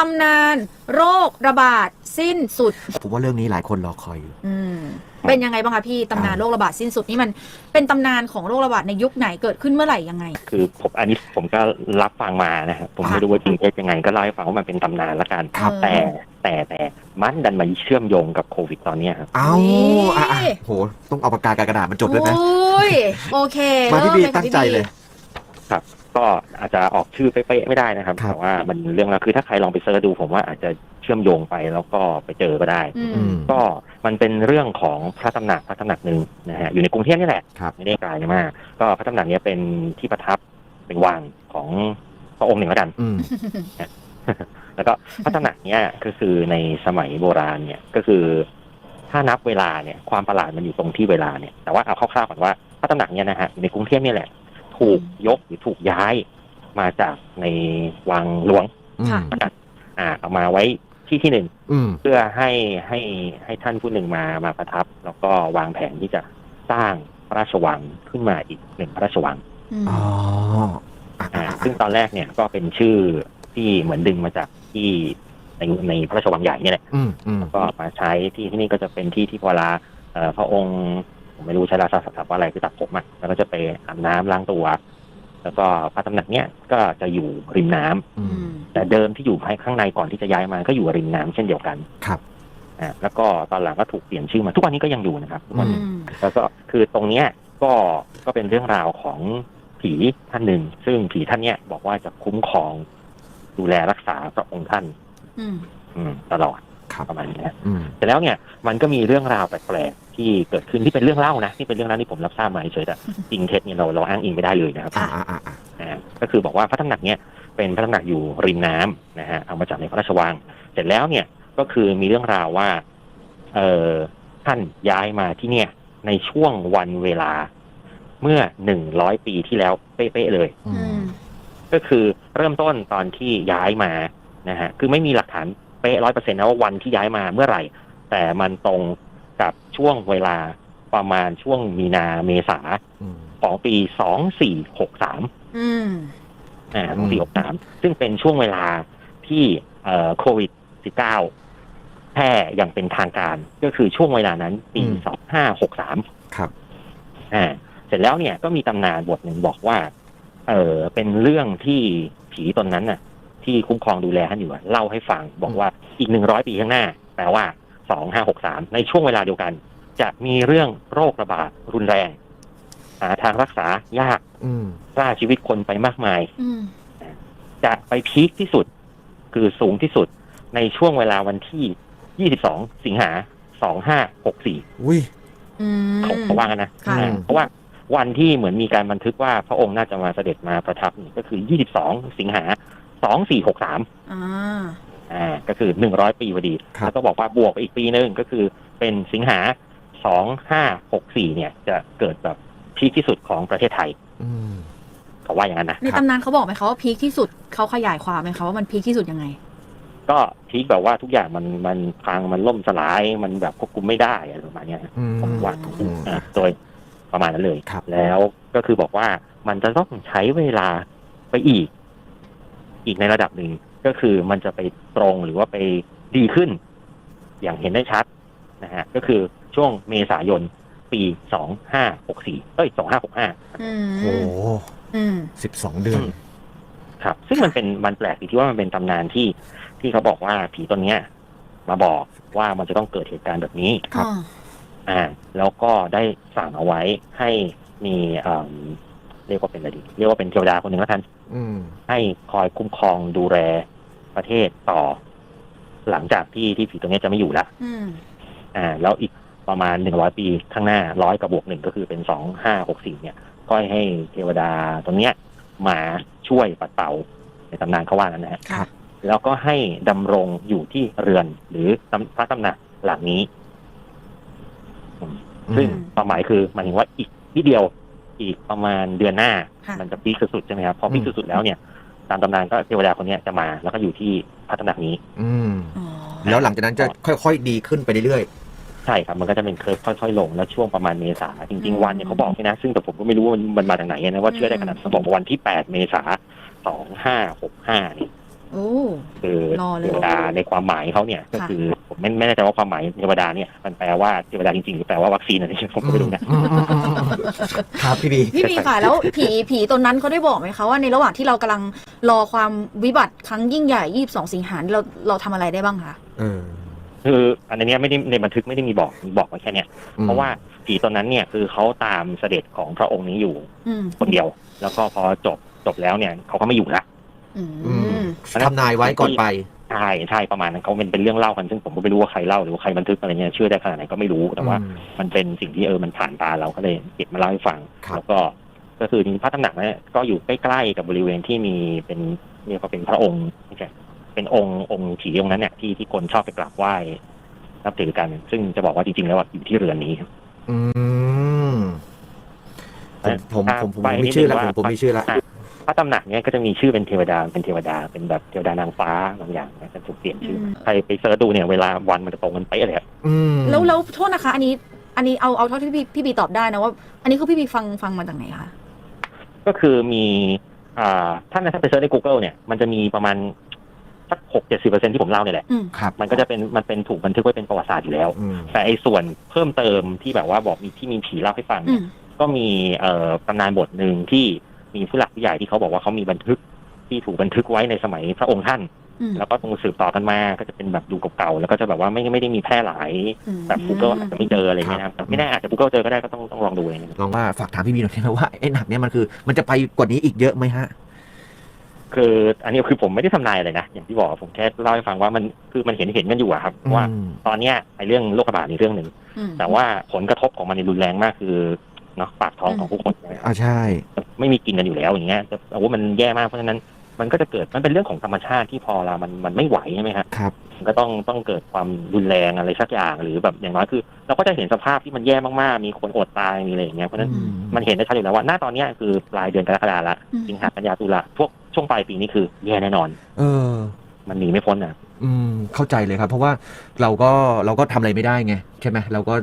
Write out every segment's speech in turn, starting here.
ตำนาน โรคระบาดสิ้นสุด ผมว่าเรื่องนี้หลายคนรอคอยอยู่ อืมเป็นยังไงบ้างคะพี่ตำนานโรคระบาดสิ้นสุดนี่มันเป็นตำนานของโรคระบาดในยุคไหนเกิดขึ้นเมื่อไหร่ยังไง คือผมอันนี้ผมก็รับฟังมานะครับผมค่ะไม่รู้ว่าจริงเท็จยังไงก็เล่าให้ฟังว่ามันเป็นตำนานละกันครับแต่แต่แต่มันดันมาเชื่อมโยงกับโควิดตอนเนี้ยครับเอานี่อะอะโหต้องเอาปากกากากระดาษมาจดด้วยนะโอ้ยโอเคมาพี่บีเริ่ตั้งใจเลย ครับ ก็อาจจะออกชื่อเป๊ะๆไม่ได้นะครับ ครับ แต่ว่ามันเรื่องราวคือถ้าใครลองไปเสิร์ชดู ผมว่าอาจจะเชื่อมโยงไปแล้วก็ไปเจอก็ได้ อืมอืมก็มันเป็นเรื่องของพระตำหนักพระตำหนักหนึ่งนะฮะอยู่ในกรุงเทพนี่แหละครับไม่ได้ไกลมาก ก็พระตำหนักเนี้ยเป็นที่ประทับเป็นวังของพระองค์หนึ่งแล้วกัน อืม แล้วก็พระตำหนักเนี้ยก็คือในสมัยโบราณเนี่ยก็คือ ถ้านับเวลาเนี่ยความประหลาดมันอยู่ตรงที่เวลาเนี่ยแต่ว่าเอาคร่าวๆก่อนว่าพระตำหนักเนี่ยนะฮะอยู่ในกรุงเทพเนี่ยแหละ ถูกยกหรือถูกย้ายมาจากในวังหลวงอืมอ่าเอามาไว้ที่ที่หนึ่ง อืม เพื่อให้ให้ให้ท่านผู้หนึ่งมามาประทับ แล้วก็วางแผนที่จะสร้างพระราชวังขึ้นมาอีกหนึ่งพระราชวังอืม อ๋ออะอ่าอะซึ่งตอนแรกเนี่ยก็เป็นชื่อที่เหมือนดึงมาจากที่ในในพระราชวังใหญ่เนี่ยแหละอืมอืมก็มาใช้ที่ที่นี่ก็จะเป็นที่ที่เวลาเอ่อพระองค์ ผมไม่รู้ใช้ราชาศัพท์ว่าอะไรคือตัดผมอะแล้วก็จะไปอาบน้ำล้างตัว แล้วก็พระตำหนักเนี้ยก็จะอยู่ริมน้ำอือืมมแต่เดิมที่อยู่ข้างในก่อนที่จะย้ายมาก็อยู่ริมน้ำเช่นเดียวกันครับอ่าแล้วก็ตอนหลังก็ถูกเปลี่ยนชื่อมาทุกวันนี้ก็ยังอยู่นะครับทุกวันนี้อืมแล้วก็คือตรงเนี้ยก็ก็เป็นเรื่องราวของผีท่านหนึ่ง ซึ่งผีท่านเนี้ยบอกว่าจะคุ้มครองดูแลรักษาพระองค์ท่านอืมอืมตลอดครับ ประมาณเนี้ยอืมแต่แล้วเนี่ยมันก็มีเรื่องราวแปลกๆที่เกิดขึ้นที่เป็นเรื่องเล่านะที่เป็นเรื่องเล่าที่ผมรับทราบมาเฉยๆแต่จริงเท็จเนี่ยเราเราอ้างอิงไม่ได้เลยนะครับอ่าอ่าอ่าอ่าอ่าก็คือบอกว่าพระตำหนักเนี่ยเป็นพระตำหนักอยู่ริมน้ำนะฮะเอามาจากในพระราชวัง เสร็จแล้วเนี่ยก็คือมีเรื่องราวว่า เออท่านย้ายมาที่เนี่ย ในช่วงวันเวลาเมื่อหนึ่งร้อยปีที่แล้วเป๊ะๆเลยอือืมมก็คือเริ่มต้นตอนที่ย้ายมานะฮะคือไม่มีหลักฐาน เป๊ะร้อยเปอร์เซ็นต์นะว่าวันที่ย้ายมาเมื่อไหร่ แต่มันตรงกับช่วงเวลาประมาณช่วงมีนาเมษาอืมของปีสองสี่หกสามอืมอ่าอืมปีหกสามซึ่งเป็นช่วงเวลาที่เอ่อโควิด -19 แพร่อย่างเป็นทางการ ก็คือช่วงเวลานั้น ปีสองห้าหกสามครับอ่าเสร็จแล้วเนี่ยก็มีตำนานบทหนึ่งบอกว่า เออเป็นเรื่องที่ผีตนนั้นน่ะ ที่คุ้มครองดูแลท่านอยู่อะเล่าให้ฟังบอกว่าอีกหนึ่งร้อยปีข้างหน้าแปลว่าสองห้าหกสามในช่วงเวลาเดียวกัน จะมีเรื่องโรคระบาดรุนแรงหาทางรักษายากอืมฆ่าชีวิตคนไปมากมายอืมจะไปพีคที่สุด คือสูงที่สุดในช่วงเวลาวันที่ 22 สิงหา 2564อุ้ยอืมเขาเขาว่ากันนะค่ะอ่าเพราะว่าวันที่เหมือนมีการบันทึกว่าพระองค์น่าจะมาเสด็จมาประทับนี่ก็คือ 22 สิงหา 2463อ่าอ่าก็คือ100ปีพอดี ครับ แล้วก็บอกว่าบวกไปอีกปีนึงก็คือเป็นสิงหา2564เนี่ยจะเกิดแบบพีคที่สุดของประเทศไทยอืม เขาว่าอย่างนั้นนะ ในตำนานเขาบอกไหมคะว่าพีคที่สุดเขาขยายความไหมคะว่ามันพีคที่สุดยังไง ก็พีคแบบว่าทุกอย่างมันมันพังมันล่มสลายมันแบบควบคุมไม่ได้อะไรประมาณเนี้ยอืม ผมว่าอืม อ่าโดยประมาณนั้นเลย ครับ แล้วก็คือบอกว่ามันจะต้องใช้เวลาไปอีก อีกในระดับหนึ่งก็คือมันจะไปตรงหรือว่าไปดีขึ้น อย่างเห็นได้ชัดนะฮะก็คือช่วงเมษายนปีสองห้าหกสี่เอ้ยสองห้าหกห้าอืโอ้มอืมสิบสองเดือน ครับ ซึ่งมันเป็นมันแปลกอยู่ที่ว่ามันเป็นตำนานที่ที่เขาบอกว่าผีตนเนี้ย มาบอกว่ามันจะต้องเกิดเหตุการณ์แบบนี้ครับ อ่าอ่าแล้วก็ได้สั่งเอาไว้ให้มี เอ่อเรียกว่าเป็นอะไรดีเรียกว่าเป็นเทวดาคนหนึ่งแล้วกันอืม ให้คอยคุ้มครองดูแลประเทศต่อ หลังจากที่ที่ผีตัวเนี้ยจะไม่อยู่ละอืม อ่า แล้วอีกประมาณหนึ่งร้อยปีข้างหน้าร้อยกับบวกหนึ่งก็คือเป็นสองห้าหกสี่เนี่ยก็ให้เทวดาตรงเนี้ย มาช่วยปัดเป่าในตำนานเขาว่านั้นนะฮะ ค่ะ แล้วก็ให้ดำรงอยู่ที่เรือนหรือตำพระตำหนักหลังนี้ ซึ่งอืม ความหมายคือหมายถึงว่าอีกนิดเดียว อีกประมาณเดือนหน้า ค่ะ มันจะพีคสุดๆใช่ไหมครับพอพีคอืมสุดๆแล้วเนี่ย ตามตำนานก็เทวดาคนเนี้ยจะมา แล้วก็อยู่ที่พระตำหนักนี้อืม อ๋อแล้วหลังจากนั้นจะค่อย ๆ ดีขึ้นไปเรื่อยใช่ครับมันก็จะเป็นเคยค่อยๆลงแล้วช่วงประมาณเมษาจริงๆวันเนี่ยเขาบอกใช่นะ ซึ่งแต่ผมก็ไม่รู้ว่ามันมันมาจากไหนนะว่าเชื่อได้ขนาดเขาบอกว่าวันที่แปดเมษาสองห้าหกห้านี่ โอ้คือรอเลยเทวดาในความหมายเขาเนี่ย ก็ค่ะคือผมไม่ไม่แน่ใจว่าความหมายเทวดาเนี่ยมันแปลว่าเทวดาจริงๆหรือแปลว่าวัคซีนอะไรที่ผมก็ไม่รู้นะ อืมอืมอืมอืมครับพี่บี พี่บีค่ะแล้วผีผีตนนั้นเขาได้บอกไหมคะว่าในระหว่างที่เรากำลังรอความวิบัติครั้งยิ่งใหญ่22สิงหาคมเราเราทำอะไรได้บ้างคะ เออคืออันเนี้ยไม่ได้ในบันทึกไม่ได้มีบอกมีบอกไว้แค่เนี้ยอืม เพราะว่าผีตอนนั้นเนี่ยคือเขาตามเสด็จของพระองค์นี้อยู่อืมคนเดียว แล้วก็พอจบจบแล้วเนี่ยเขาก็ไม่อยู่ละ อือืมม ทำนายไว้ก่อนไปใช่ใช่ประมาณนั้นเขาเป็นเป็นเรื่องเล่ากันซึ่งผมก็ไม่รู้ว่าใครเล่าหรือว่าใครบันทึกอะไรเงี้ยเชื่อได้ขนาดไหนก็ไม่รู้แต่ว่าอืมมันเป็นสิ่งที่เออมันผ่านตาเราก็เลยเก็บมาเล่าให้ฟังครับแล้วก็ ก็คือจริงๆพระตำหนักเนี่ยก็อยู่ใกล้ๆกับบริเวณที่มีเป็นเรียกว่าเป็นพระองค์ไม่ใช่เป็นองค์องค์ผีองค์นั้นเนี่ยที่ที่คนชอบไปกราบไหว้นับถือกัน ซึ่งจะบอกว่าจริงๆแล้วอะอยู่ที่เรือนนี้ครับอืมผมผมถ้าผมผมไปมีชื่อแล้วนิดนึผมงผมมีชื่อแล้ว พระตำหนักเนี่ยก็จะมีชื่อเป็นเทวดาเป็นเทวดาเป็นแบบเทวดานางฟ้าบางอย่างนะจะถูกเปลี่ยนชื่ออม ใครไปเสิร์ชดูเนี่ยเวลาวันมันจะตรงกันเป๊ะเลยอะอืมแล้วแล้วโทษนะคะ อันนี้อันนี้เอาเอาเท่าที่พี่พี่บีตอบได้นะว่า อันนี้คือพี่บีฟังฟังมาจากไหนคะ ก็คือมีอ่าถ้าถ้าไปเสิร์ชใน Google เนี่ยมันจะมีประมาณสักหกเจ็ดสิบเปอร์เซ็นที่ผมเล่าเนี่ยแหละ อืม ครับมันก็จะเป็นมันเป็นถูกบันทึกไว้เป็นประวัติศาสตร์อยู่แล้ว อืมแต่ไอ้ส่วนเพิ่มเติมที่แบบว่าบอกมีที่มีผีเล่าให้ฟังอืเนี่ย ม ก็มีเอ่อตำนานบทหนึ่งที่ มีผู้หลักผู้ใหญ่ที่เขาบอกว่าเขามีบันทึกที่ถูกบันทึกไว้ในสมัยพระองค์ท่านอืมแล้วก็ตรงสืบต่อกันมาก็จะเป็นแบบดูเก่าๆแล้วก็จะแบบว่าไม่ไม่ได้มีแพร่หลายอืมแบบ Google อาจจะไม่เจออะไรเงี้ยนะครับแต่ไม่แน่อาจจะ Google เจอก็ได้ก็ต้องต้องลองดูเองลองว่าฝากถามพี่บีหน่อยได้ไหมว่าไอ้หนักเนี่ยมันคือ มันจะไปกว่านี้อีกเยอะไหมฮะคืออันนี้คือผมไม่ได้ทำนายอะไรนะ อย่างที่บอกผมแค่เล่าให้ฟังว่ามันคือมันเห็นเห็นกันอยู่อะครับ ว่าอืมตอนเนี้ยไอ้เรื่องโรคระบาดนี่เรื่องหนึ่งอืมแต่ว่าผลกระทบของมันในรุนแรงมากคือเนาะปากท้องของผู้คนนะครับอ่าใช่ ไม่มีกินกันอยู่แล้วอย่างเงี้ยแต่โอ้มันแย่มากเพราะฉะนั้นมันก็จะเกิดมันเป็นเรื่องของธรรมชาติที่พอเรามันมันไม่ไหวใช่ไหมครับครับมันก็ต้องต้องเกิดความรุนแรงอะไรสักอย่างหรือแบบอย่างน้อยคือ เราก็จะเห็นสภาพที่มันแย่มากๆ มีคนอดตายมีอะไรอย่างเงี้ยเพราะฉะนั้นอืมมันเห็นได้ชัดอยู่แล้วว่าหน้าตอนเนี้ยคือปลายเดือนกรกฎาละอืมสิงหากันยาตุลาพวกช่วงปลายปีนี้คือแย่แน่นอน เออ มันหนีไม่พ้นอะ อืมเข้าใจเลยครับ เพราะว่าเราก็เราก็ทำอะไรไม่ได้ไงใช่ไหมเราก็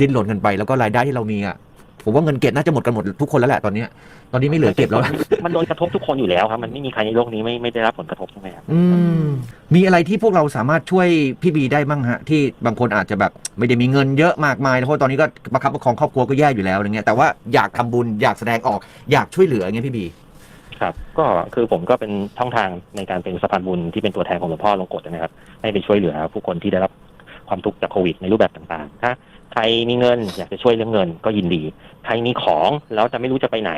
ดิ้นรนกันไปแล้วก็รายได้ที่เรามีอะ ผมว่าเงินเก็บน่าจะหมดกันหมดทุกคนแล้วแหละตอนเนี้ยตอนนี้ไม่เหลือเก็บแล้ว มันโดนกระทบทุกคนอยู่แล้วครับ มันไม่มีใครในโลกนี้ไม่ไม่ได้รับผลกระทบใช่ไหมครับอืมมีอะไรที่พวกเราสามารถช่วยพี่บีได้บ้างฮะ ที่บางคนอาจจะแบบไม่ได้มีเงินเยอะมากมายเพราะตอนนี้ก็ประคับประคองครอบครัวก็แย่อยู่แล้วอะไรเงี้ยแต่ว่าอยากทำบุญอยากแสดงออกอยากช่วยเหลืออย่างเงี้ยพี่บี ครับ ก็คือผมก็เป็นช่องทางในการเป็นสะพานบุญที่เป็นตัวแทนของหลวงพ่อลงกฎนะครับ ให้ไปช่วยเหลือผู้คนที่ได้รับความทุกข์จากโควิดในรูปแบบต่างๆ ถ้า ใครมีเงิน อยากจะช่วยเรื่องเงินก็ยินดี ใครมีของแล้วจะไม่รู้จะไปไหน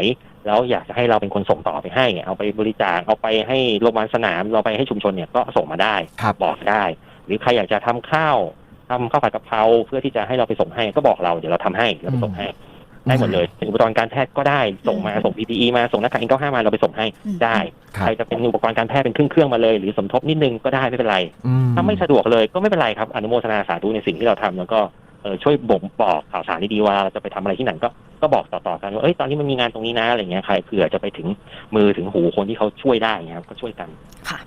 แล้วอยากจะให้เราเป็นคนส่งต่อไปให้ เอาไปบริจาคเอาไปให้โรงพยาบาลสนามเราไปให้ชุมชนเนี่ยก็ส่งมาได้ครับบอกได้ หรือใครอยากจะทำข้าวทำข้าวผัดกะเพราเพื่อที่จะให้เราไปส่งให้ก็บอกเราเดี๋ยวเราทำให้เราไปส่งให้ได้หมดเลยเป็นอุปกรณ์การแพทย์ก็ได้ส่งมาส่ง PPE มาส่งหน้ากาก N95 มาเราไปส่งให้อืมได้ครัใครบจะเป็นอุปกรณ์การแพทย์เป็นเครื่องเครื่องๆมาเลย หรือสมทบนิดนึงก็ได้ไม่เป็นไรอืถ้าไม่สะดวกเลยก็ไม่เป็นไรครับอนุโมทนาสาธุในสิ่งที่เราทำแล้วก็ เออช่วยบ่งบอกข่าวสารดีๆว่าเราจะไปทำอะไรที่ไหนก็ก็บอกต่อๆกันว่าเอ้ยตอนนี้มันมีงานตรงนี้นะอะไรเงี้ยใครเผื่อจะไปถึงมือถึงหูคนที่เขาช่วยได้เงี้ยครับก็ช่วยกันค่ะ